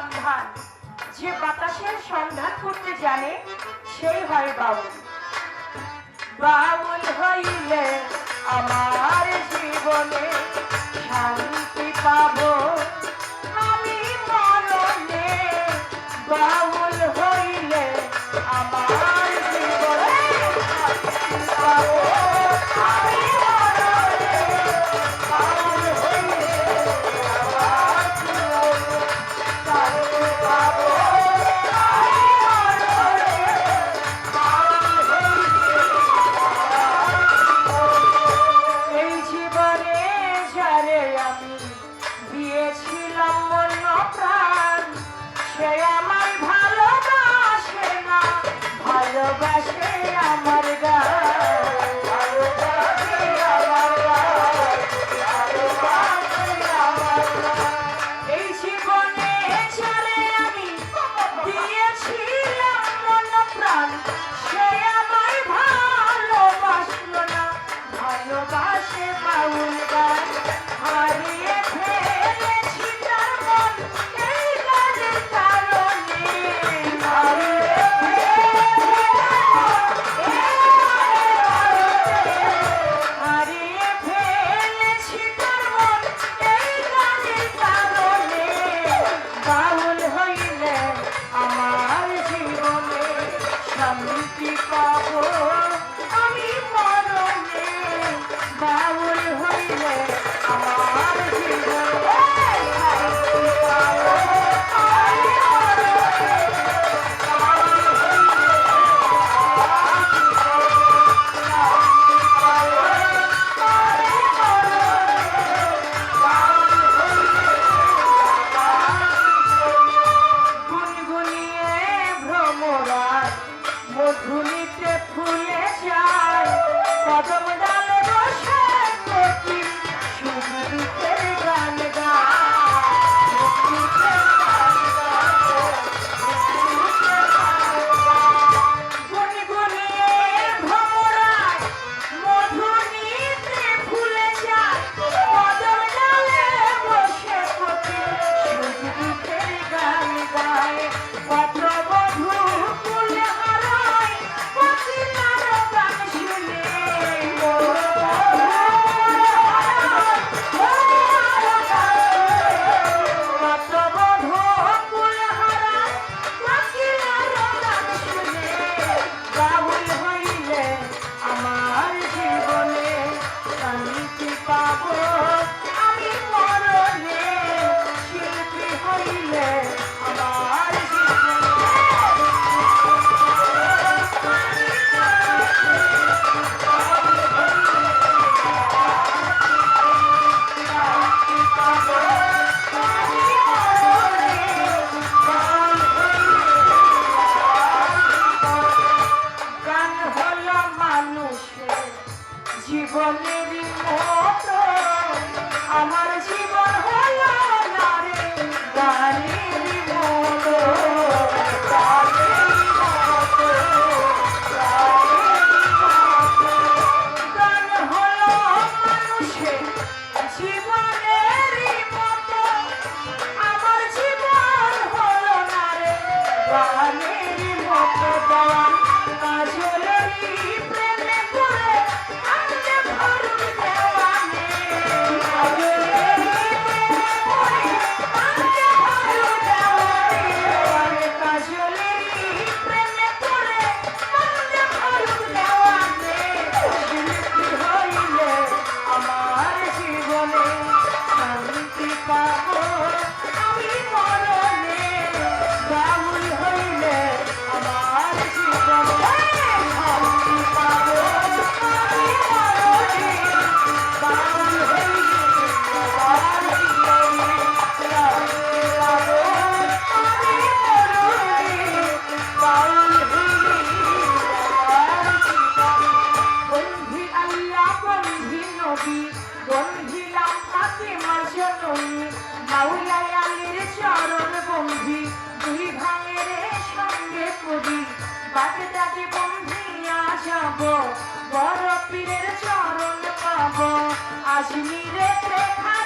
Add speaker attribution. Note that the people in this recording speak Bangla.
Speaker 1: সন্ধান। যে বাতাসের সন্ধান করতে জানে, সেই হয় বাউল। বাউল হইলে আমার জীবনে শান্তি পাবো। মধুলিত জীবনের মতো আমার জীবন হল না রে গানের মতো Bye. বাকিটা জীবন ভিয়া যাব বড় পীরের চরণ পাব। আজমিরে রেখা